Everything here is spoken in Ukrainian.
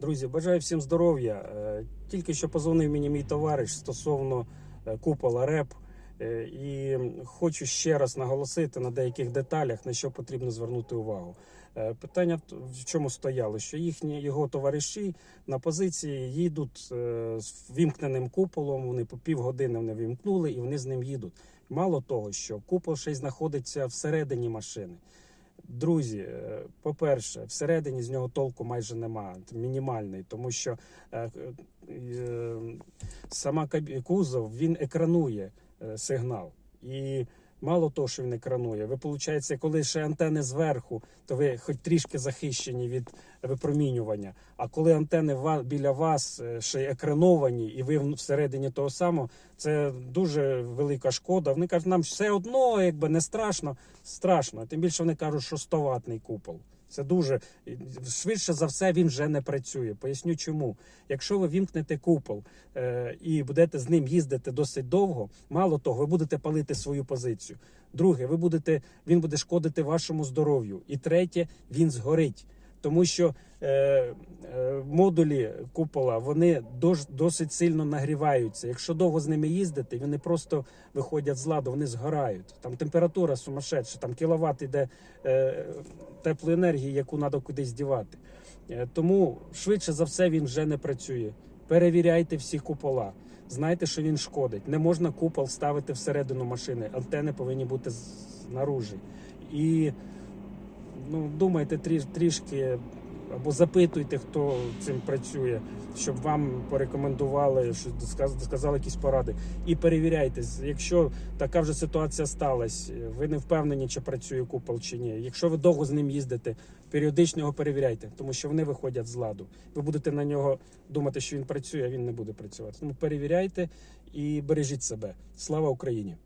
Друзі, бажаю всім здоров'я. Е, Тільки що позвонив мені мій товариш стосовно е, купола РЕП. Е, І хочу ще раз наголосити на деяких деталях, на що потрібно звернути увагу. Питання в чому стояло, що їхні його товариші на позиції їдуть з вімкненим куполом. Вони по півгодини вони вімкнули і вони з ним їдуть. Мало того, що купол ще й знаходиться всередині машини. Друзі, е, по-перше, всередині з нього толку майже немає, мінімальний, тому що е, е, сама кузов він екранує е, сигнал. І мало того, що він екранує, ви, виходить, коли ще антени зверху, то ви хоч трішки захищені від випромінювання. А коли антени біля вас е, ще екрановані, і ви всередині того самого, це дуже велика шкода. Вони кажуть, нам все одно, якби не страшно. Страшно. Тим більше вони кажуть, що 100 ватний купол. Це дуже швидше за все він вже не працює. Поясню чому. Якщо ви вімкнете купол е, і будете з ним їздити досить довго, мало того, ви будете палити свою позицію. Друге, ви будете, він буде шкодити вашому здоров'ю. І третє, він згорить. Тому що е, е, модулі купола вони досить сильно нагріваються. Якщо довго з ними їздити, вони просто виходять з ладу, вони згорають. Там температура сумасшедша, там кіловат іде е, теплої енергії, яку треба кудись дівати. Е, тому швидше за все він вже не працює. Перевіряйте всі купола. Знайте, що він шкодить. Не можна купол ставити всередину машини. Антени повинні бути знаружі. І ну, думайте тріш, трішки або запитуйте, хто цим працює, щоб вам порекомендували, що сказ- сказали якісь поради. І перевіряйте, якщо така вже ситуація сталася, ви не впевнені, чи працює купол чи ні. Якщо ви довго з ним їздите, періодично його перевіряйте, тому що вони виходять з ладу. Ви будете на нього думати, що він працює, а він не буде працювати. Тому перевіряйте і бережіть себе. Слава Україні!